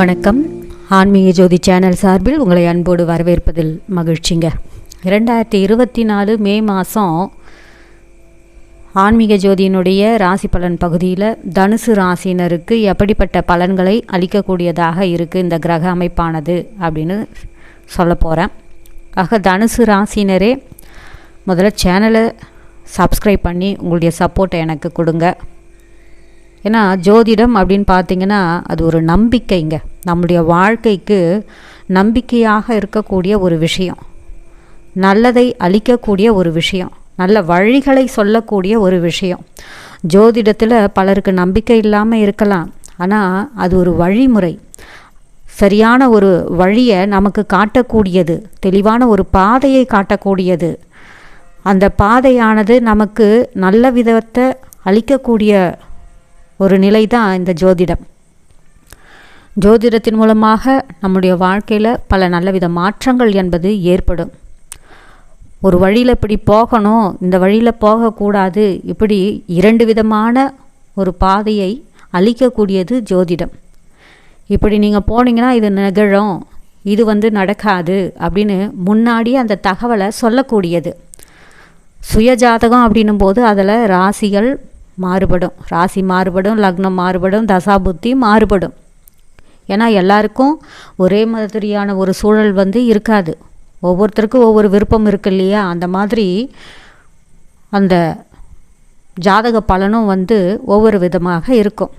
வணக்கம். ஆன்மீக ஜோதி சேனல் சார்பில் உங்களை அன்போடு வரவேற்பதில் மகிழ்ச்சிங்க. இரண்டாயிரத்தி இருபத்தி நாலு மே மாதம் ஆன்மீக ஜோதியினுடைய ராசி பலன் பகுதியில் தனுசு ராசினருக்கு எப்படிப்பட்ட பலன்களை அளிக்கக்கூடியதாக இருக்குது இந்த கிரக அமைப்பானது அப்படின்னு சொல்ல போகிறேன் ஆக தனுசு ராசினரே முதல்ல சேனலை சப்ஸ்கிரைப் பண்ணி உங்களுடைய சப்போர்ட்டை எனக்கு கொடுங்க. ஏன்னா ஜோதிடம் அப்படின்னு பார்த்தீங்கன்னா அது ஒரு நம்பிக்கைங்க. நம்முடைய வாழ்க்கைக்கு நம்பிக்கையாக இருக்கக்கூடிய ஒரு விஷயம். நல்லதை அளிக்கக்கூடிய ஒரு விஷயம். நல்ல வழிகளை சொல்லக்கூடிய ஒரு விஷயம். ஜோதிடத்தில் பலருக்கு நம்பிக்கை இல்லாமல் இருக்கலாம். ஆனால் அது ஒரு வழிமுறை. சரியான ஒரு வழியை நமக்கு காட்டக்கூடியது. தெளிவான ஒரு பாதையை காட்டக்கூடியது. அந்த பாதையானது நமக்கு நல்ல விதத்தை அளிக்கக்கூடிய ஒரு நிலை தான் இந்த ஜோதிடம். ஜோதிடத்தின் மூலமாக நம்முடைய வாழ்க்கையில் பல நல்லவித மாற்றங்கள் என்பது ஏற்படும். ஒரு வழியில் இப்படி போகணும் இந்த வழியில் போகக்கூடாது இப்படி இரண்டு விதமான ஒரு பாதையை அழிக்கக்கூடியது ஜோதிடம். இப்படி நீங்கள் போனீங்கன்னா இது நிகழும் இது வந்து நடக்காது அப்படின்னு முன்னாடியே அந்த தகவலை சொல்லக்கூடியது. சுயஜாதகம் அப்படின்னும் போது அதில் ராசிகள் மாறுபடும். ராசி மாறுபடும் லக்னம் மாறுபடும் தசாபுத்தி மாறுபடும். ஏன்னா எல்லாருக்கும் ஒரே மாதிரியான ஒரு சூழல் வந்து இருக்காது. ஒவ்வொருத்தருக்கும் ஒவ்வொரு விருப்பம் இருக்கு இல்லையா? அந்த மாதிரி அந்த ஜாதக பலனும் வந்து ஒவ்வொரு விதமாக இருக்கும்.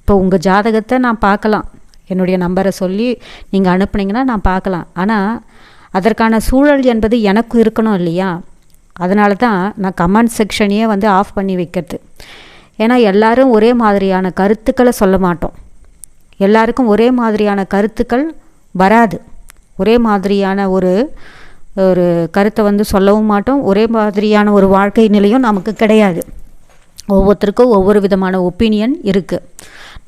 இப்போ உங்கள் ஜாதகத்தை நான் பார்க்கலாம். என்னுடைய நம்பரை சொல்லி நீங்கள் அனுப்புனீங்கன்னா நான் பார்க்கலாம். ஆனால் அதற்கான சூழல் என்பது எனக்கு இருக்கணும் இல்லையா? அதனால தான் நான் கமெண்ட் செக்ஷனையே வந்து ஆஃப் பண்ணி வைக்கிறது. ஏன்னா எல்லாரும் ஒரே மாதிரியான கருத்துக்களை சொல்ல மாட்டோம். எல்லாருக்கும் ஒரே மாதிரியான கருத்துக்கள் வராது. ஒரே மாதிரியான ஒரு ஒரு கருத்தை வந்து சொல்லவும் மாட்டோம். ஒரே மாதிரியான ஒரு வாழ்க்கை நிலையும் நமக்கு கிடையாது. ஒவ்வொருத்தருக்கும் ஒவ்வொரு விதமான ஒப்பீனியன் இருக்குது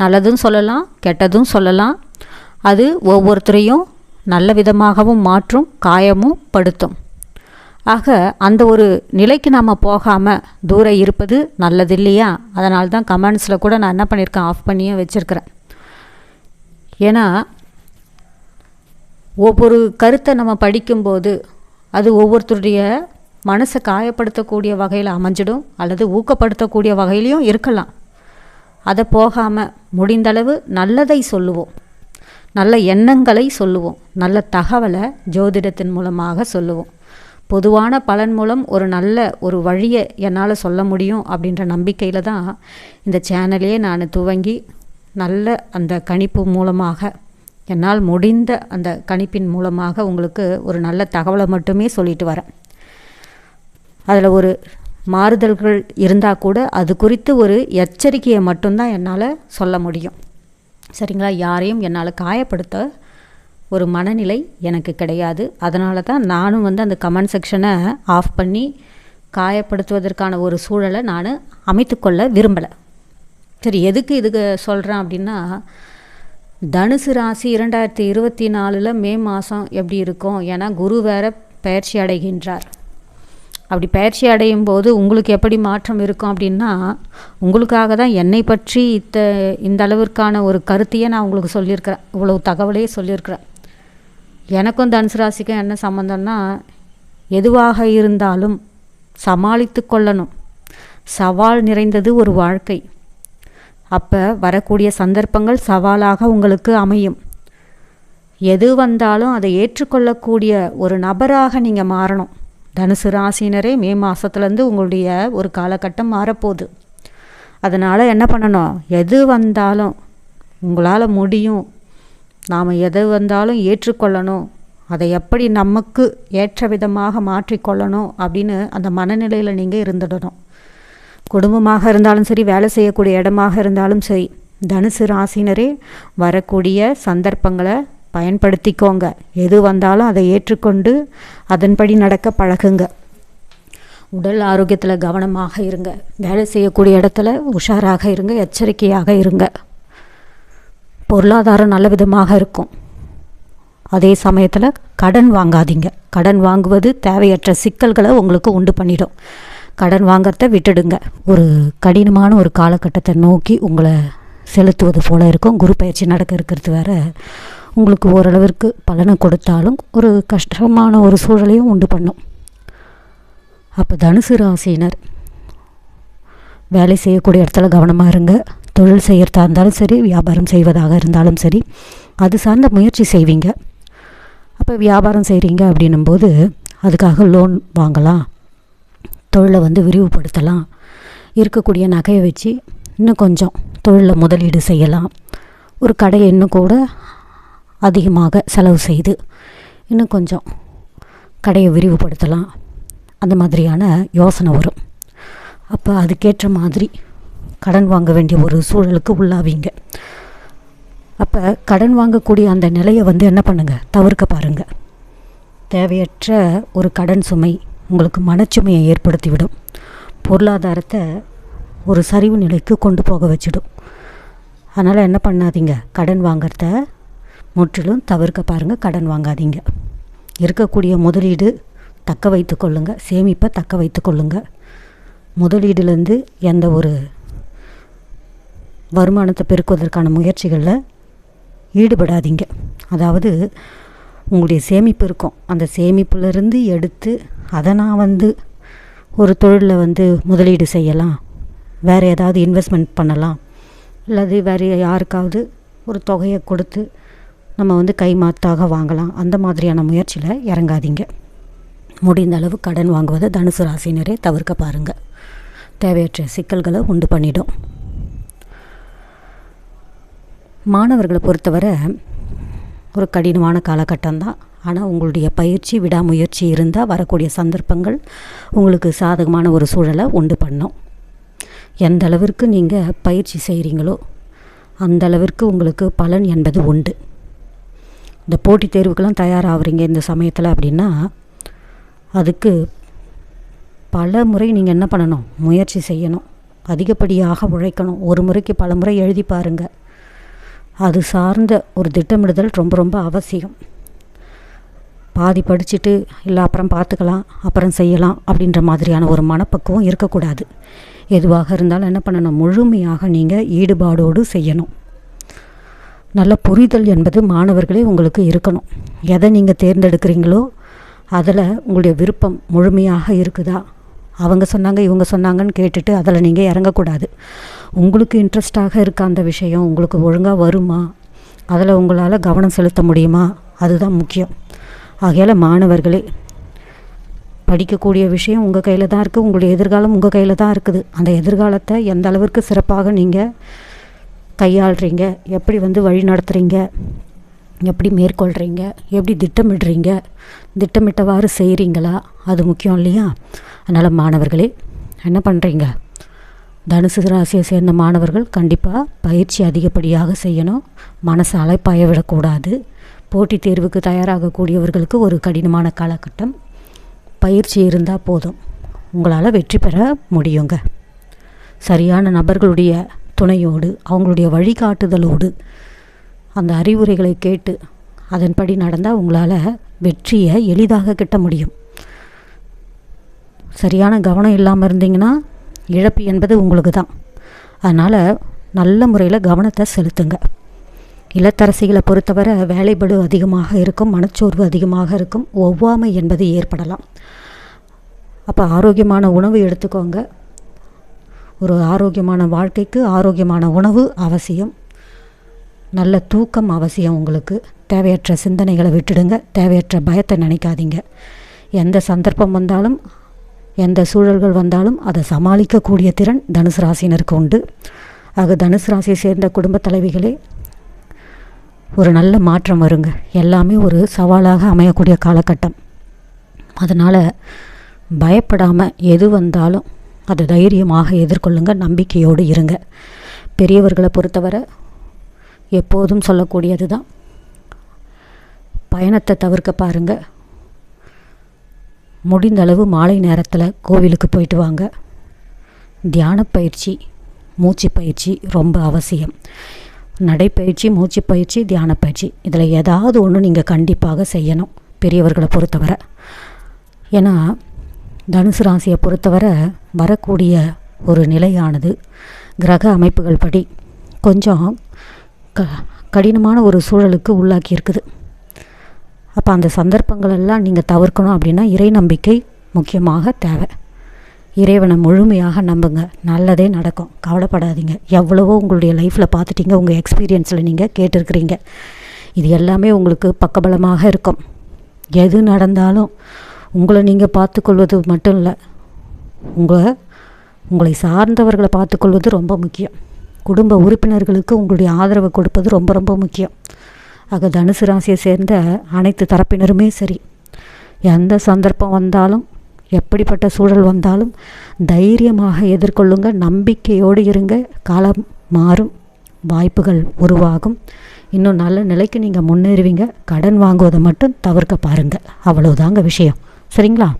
நல்லதும் சொல்லலாம் கெட்டதும் சொல்லலாம். அது ஒவ்வொருத்தரையும் நல்ல விதமாகவும் மாற்றும் காயமும் படுத்தும். ஆக அந்த ஒரு நிலைக்கு நாம் போகாமல் தூரம் இருப்பது நல்லது இல்லையா? அதனால தான் கமெண்ட்ஸில் கூட நான் என்ன பண்ணியிருக்கேன் ஆஃப் பண்ணியே வச்சுருக்கிறேன். ஏன்னா ஒவ்வொரு கருத்தை நம்ம படிக்கும்போது அது ஒவ்வொருத்தருடைய மனசை காயப்படுத்தக்கூடிய வகையில் அமைஞ்சிடும் அல்லது ஊக்கப்படுத்தக்கூடிய வகையிலையும் இருக்கலாம். அதை போகாமல் முடிந்தளவு நல்லதை சொல்லுவோம். நல்ல எண்ணங்களை சொல்லுவோம். நல்ல தகவலை ஜோதிடத்தின் மூலமாக சொல்லுவோம். பொதுவான பலன் மூலம் ஒரு நல்ல ஒரு வழியை என்னால் சொல்ல முடியும் அப்படின்ற நம்பிக்கையில் தான் இந்த சேனலையே நான் துவங்கி நல்ல அந்த கணிப்பு மூலமாக என்னால் முடிந்த அந்த கணிப்பின் மூலமாக உங்களுக்கு ஒரு நல்ல தகவலை மட்டுமே சொல்லிட்டு வரேன். அதில் ஒரு மாறுதல்கள் இருந்தால் கூட அது குறித்து ஒரு எச்சரிக்கையை மட்டும்தான் என்னால் சொல்ல முடியும். சரிங்களா? யாரையும் என்னால் காயப்படுத்த ஒரு மனநிலை எனக்கு கிடையாது. அதனால தான் நானும் வந்து அந்த கமெண்ட் செக்ஷனை ஆஃப் பண்ணி காயப்படுத்துவதற்கான ஒரு சூழலை நான் அமைத்துக்கொள்ள விரும்பலை. சரி எதுக்கு இதுக்கு சொல்கிறேன் அப்படின்னா தனுசு ராசி இரண்டாயிரத்தி இருபத்தி நாலில் மே மாதம் எப்படி இருக்கும் ஏன்னா குரு வேற பயிற்சி அடைகின்றார். அப்படி பயிற்சி அடையும் போது உங்களுக்கு எப்படி மாற்றம் இருக்கும் அப்படின்னா உங்களுக்காக தான் என்னை பற்றி இத்த இந்த அளவிற்கான ஒரு கருத்தையே நான் உங்களுக்கு சொல்லியிருக்கிறேன். இவ்வளவு தகவலையே சொல்லியிருக்கிறேன். எனக்கும் தனுசு ராசிக்கும் என்ன சம்மந்தம்னா எதுவாக இருந்தாலும் சமாளித்து கொள்ளணும். சவால் நிறைந்தது ஒரு வாழ்க்கை. அப்போ வரக்கூடிய சந்தர்ப்பங்கள் சவாலாக உங்களுக்கு அமையும். எது வந்தாலும் அதை ஏற்றுக்கொள்ளக்கூடிய ஒரு நபராக நீங்கள் மாறணும். தனுசு ராசினரே மே மாதத்துலேருந்து உங்களுடைய ஒரு காலகட்டம் மாறப்போகுது. அதனால் என்ன பண்ணணும்? எது வந்தாலும் உங்களால் முடியும். நாம் எது வந்தாலும் ஏற்றுக்கொள்ளணும். அதை எப்படி நமக்கு ஏற்ற விதமாக மாற்றிக்கொள்ளணும் அப்படின்னு அந்த மனநிலையில் நீங்கள் இருந்துடணும். குடும்பமாக இருந்தாலும் சரி வேலை செய்யக்கூடிய இடமாக இருந்தாலும் சரி தனுசு ராசினரே வரக்கூடிய சந்தர்ப்பங்களை பயன்படுத்திக்கோங்க. எது வந்தாலும் அதை ஏற்றுக்கொண்டு அதன்படி நடக்க பழகுங்க. உடல் ஆரோக்கியத்தில் கவனமாக இருங்க. வேலை செய்யக்கூடிய இடத்துல உஷாராக இருங்க எச்சரிக்கையாக இருங்க. பொருளாதாரம் நல்ல விதமாக இருக்கும். அதே சமயத்தில் கடன் வாங்காதீங்க. கடன் வாங்குவது தேவையற்ற சிக்கல்களை உங்களுக்கு உண்டு பண்ணிடும். கடன் வாங்கிறத விட்டுடுங்க. ஒரு கடினமான ஒரு காலகட்டத்தை நோக்கி உங்களை செலுத்துவது போல் இருக்கும். குரு பயிற்சி நடக்க இருக்கிறது வேற. உங்களுக்கு ஓரளவிற்கு பலனை கொடுத்தாலும் ஒரு கஷ்டமான ஒரு சூழலையும் உண்டு பண்ணும். அப்போ தனுசு ராசினர் வேலை செய்யக்கூடிய இடத்துல கவனமாக இருங்க. தொழில் செய்கிறதா இருந்தாலும் சரி வியாபாரம் செய்வதாக இருந்தாலும் சரி அது சார்ந்த முயற்சி செய்வீங்க. அப்போ வியாபாரம் செய்கிறீங்க அப்படின்னும்போது அதுக்காக லோன் வாங்கலாம். தொழிலை வந்து விரிவுபடுத்தலாம். இருக்கக்கூடிய நகையை வச்சு இன்னும் கொஞ்சம் தொழிலில் முதலீடு செய்யலாம். ஒரு கடையை இன்னும் கூட அதிகமாக செலவு செய்து இன்னும் கொஞ்சம் கடையை விரிவுபடுத்தலாம். அந்த மாதிரியான யோசனை வரும். அப்போ அதுக்கேற்ற மாதிரி கடன் வாங்க வேண்டிய ஒரு சூழலுக்கு உள்ளாவீங்க. அப்போ கடன் வாங்கக்கூடிய அந்த நிலையை வந்து என்ன பண்ணுங்கள் தவிர்க்க பாருங்கள் தேவையற்ற ஒரு கடன் சுமை உங்களுக்கு மனச்சுமையை ஏற்படுத்திவிடும். பொருளாதாரத்தை ஒரு சரிவு நிலைக்கு கொண்டு போக வச்சிடும். அதனால் என்ன பண்ணாதீங்க? கடன் வாங்கிறத முற்றிலும் தவிர்க்க பாருங்கள் கடன் வாங்காதீங்க. இருக்கக்கூடிய முதலீடு தக்க வைத்து கொள்ளுங்கள் சேமிப்பை தக்க வைத்து கொள்ளுங்கள் முதலீடுலேருந்து எந்த ஒரு வருமானத்தை பெருக்குவதற்கான முயற்சிகளில் ஈடுபடாதீங்க. அதாவது உங்களுடைய சேமிப்பு இருக்கும். அந்த சேமிப்புலேருந்து எடுத்து அதை நான் வந்து ஒரு தொழிலில் வந்து முதலீடு செய்யலாம். வேறு ஏதாவது இன்வெஸ்ட்மெண்ட் பண்ணலாம். அல்லது வேறு யாருக்காவது ஒரு தொகையை கொடுத்து நம்ம வந்து கைமாத்தாக வாங்கலாம். அந்த மாதிரியான முயற்சியில் இறங்காதீங்க. முடிந்த அளவு கடன் வாங்குவதை தனுசு ராசினரே தவிர்க்க பாருங்கள் தேவையற்ற சிக்கல்களை உண்டு பண்ணிடும். மாணவர்களை பொறுத்தவரை ஒரு கடினமான காலகட்டம் தான் ஆனால் உங்களுடைய பயிற்சி விடாமுயற்சி இருந்தால் வரக்கூடிய சந்தர்ப்பங்கள் உங்களுக்கு சாதகமான ஒரு சூழலை உண்டு பண்ணும். எந்த அளவிற்கு நீங்கள் பயிற்சி செய்கிறீங்களோ அந்த அளவிற்கு உங்களுக்கு பலன் என்பது உண்டு. இந்த போட்டித் தேர்வுக்கெல்லாம் தயாராகிறீங்க இந்த சமயத்தில் அப்படின்னா அதுக்கு பல முறை நீங்கள் என்ன பண்ணணும்? முயற்சி செய்யணும். அதிகப்படியாக உழைக்கணும். ஒரு முறைக்கு பல முறை எழுதி பாருங்கள் அது சார்ந்த ஒரு திட்டமிடுதல் ரொம்ப ரொம்ப அவசியம். பாதி படிச்சுட்டு இல்லை அப்புறம் பார்த்துக்கலாம் அப்புறம் செய்யலாம் அப்படின்ற மாதிரியான ஒரு மனப்பக்குவம் இருக்கக்கூடாது. எதுவாக இருந்தாலும் என்ன பண்ணணும்? முழுமையாக நீங்கள் ஈடுபாடோடு செய்யணும். நல்ல புரிதல் என்பது மாணவர்களே உங்களுக்கு இருக்கணும். எதை நீங்கள் தேர்ந்தெடுக்கிறீங்களோ அதில் உங்களுடைய விருப்பம் முழுமையாக இருக்குதா? அவங்க சொன்னாங்க இவங்க சொன்னாங்கன்னு கேட்டுட்டு அதில் நீங்கள் இறங்கக்கூடாது. உங்களுக்கு இன்ட்ரெஸ்டாக இருக்க அந்த விஷயம் உங்களுக்கு ஒழுங்காக வருமா? அதில் உங்களால் கவனம் செலுத்த முடியுமா? அதுதான் முக்கியம். ஆகையால் மாணவர்களே படிக்கக்கூடிய விஷயம் உங்கள் கையில் தான் இருக்குது உங்களுடைய எதிர்காலம் உங்கள் கையில் தான் இருக்குது. அந்த எதிர்காலத்தை எந்த அளவிற்கு சிறப்பாக நீங்கள் கையாளுறீங்க? எப்படி வந்து வழி நடத்துகிறீங்க எப்படி மேற்கொள்கிறீங்க எப்படி திட்டமிடுறீங்க? திட்டமிட்டவாறு செய்கிறீங்களா அது முக்கியம் இல்லையா? அதனால் மாணவர்களே என்ன பண்ணுறீங்க தனுசு ராசியை சேர்ந்த மாணவர்கள் கண்டிப்பாக பயிற்சி அதிகப்படியாக செய்யணும். மனசை அலைப்பாய விடக்கூடாது. போட்டித் தேர்வுக்கு தயாராகக்கூடியவர்களுக்கு ஒரு கடினமான காலகட்டம். பயிற்சி இருந்தால் போதும். உங்களால் வெற்றி பெற முடியுங்க. சரியான நபர்களுடைய துணையோடு அவங்களுடைய வழிகாட்டுதலோடு அந்த அறிவுரைகளை கேட்டு அதன்படி நடந்தால் உங்களால் வெற்றியை எளிதாக கிட்ட முடியும். சரியான கவனம் இல்லாமல் இருந்தீங்கன்னா இழப்பு என்பது உங்களுக்கு தான் அதனால் நல்ல முறையில் கவனத்தை செலுத்துங்க. இல்லத்தரசிகளை பொறுத்தவரை வேலைப்படு அதிகமாக இருக்கும் மனச்சோர்வு அதிகமாக இருக்கும் ஒவ்வாமை என்பது ஏற்படலாம். அப்போ ஆரோக்கியமான உணவு எடுத்துக்கோங்க. ஒரு ஆரோக்கியமான வாழ்க்கைக்கு ஆரோக்கியமான உணவு அவசியம். நல்ல தூக்கம் அவசியம் உங்களுக்கு. தேவையற்ற சிந்தனைகளை விட்டுடுங்க. தேவையற்ற பயத்தை நினைக்காதீங்க. எந்த சந்தர்ப்பம் வந்தாலும் எந்த சூழல்கள் வந்தாலும் அதை சமாளிக்கக்கூடிய திறன் தனுசு ராசினருக்கு உண்டு. ஆக தனுசு ராசியை சேர்ந்த குடும்ப தலைவிகளே ஒரு நல்ல மாற்றம் வருங்க. எல்லாமே ஒரு சவாலாக அமையக்கூடிய காலகட்டம். அதனால் பயப்படாமல் எது வந்தாலும் அதை தைரியமாக எதிர்கொள்ளுங்க. நம்பிக்கையோடு இருங்க. பெரியவர்களை பொறுத்தவரை எப்போதும் சொல்லக்கூடியது தான் பயணத்தை தவிர்க்க பாருங்கள் முடிந்தளவு மாலை நேரத்தில் கோவிலுக்கு போயிட்டு வாங்க. தியான பயிற்சி மூச்சு பயிற்சி ரொம்ப அவசியம். நடைப்பயிற்சி மூச்சு பயிற்சி தியான பயிற்சி. இதில் ஏதாவது ஒன்று நீங்கள் கண்டிப்பாக செய்யணும் பெரியவர்களை பொறுத்தவரை. ஏன்னா தனுசு ராசியை பொறுத்தவரை வரக்கூடிய ஒரு நிலையானது கிரக அமைப்புகள் படி கொஞ்சம் க கடினமான ஒரு சூழலுக்கு உள்ளாக்கி இருக்குது. அப்போ அந்த சந்தர்ப்பங்களெல்லாம் நீங்கள் தவிர்க்கணும் அப்படின்னா இறை நம்பிக்கை முக்கியமாக தேவை. இறைவனை முழுமையாக நம்புங்க. நல்லதே நடக்கும். கவலைப்படாதீங்க. எவ்வளவோ உங்களுடைய லைஃப்பில் பார்த்துட்டீங்க. உங்கள் எக்ஸ்பீரியன்ஸில் நீங்கள் கேட்டிருக்கிறீங்க. இது எல்லாமே உங்களுக்கு பக்கபலமாக இருக்கும். எது நடந்தாலும் உங்களை நீங்கள் பார்த்துக்கொள்வது மட்டும் இல்லை உங்களை உங்களை சார்ந்தவர்களை பார்த்துக்கொள்வது ரொம்ப முக்கியம். குடும்ப உறுப்பினர்களுக்கு உங்களுடைய ஆதரவை கொடுப்பது ரொம்ப ரொம்ப முக்கியம். ஆக தனுசு ராசியை சேர்ந்த அனைத்து தரப்பினருமே சரி. எந்த சந்தர்ப்பம் வந்தாலும் எப்படிப்பட்ட சூழல் வந்தாலும் தைரியமாக எதிர்கொள்ளுங்க நம்பிக்கையோடு இருங்க. காலம் மாறும் வாய்ப்புகள் உருவாகும். இன்னும் நல்ல நிலைக்கு நீங்கள் முன்னேறுவீங்க. கடன் வாங்குவதை மட்டும் தவிர்க்க பாருங்கள் அவ்வளோதாங்க விஷயம். சரிங்களா?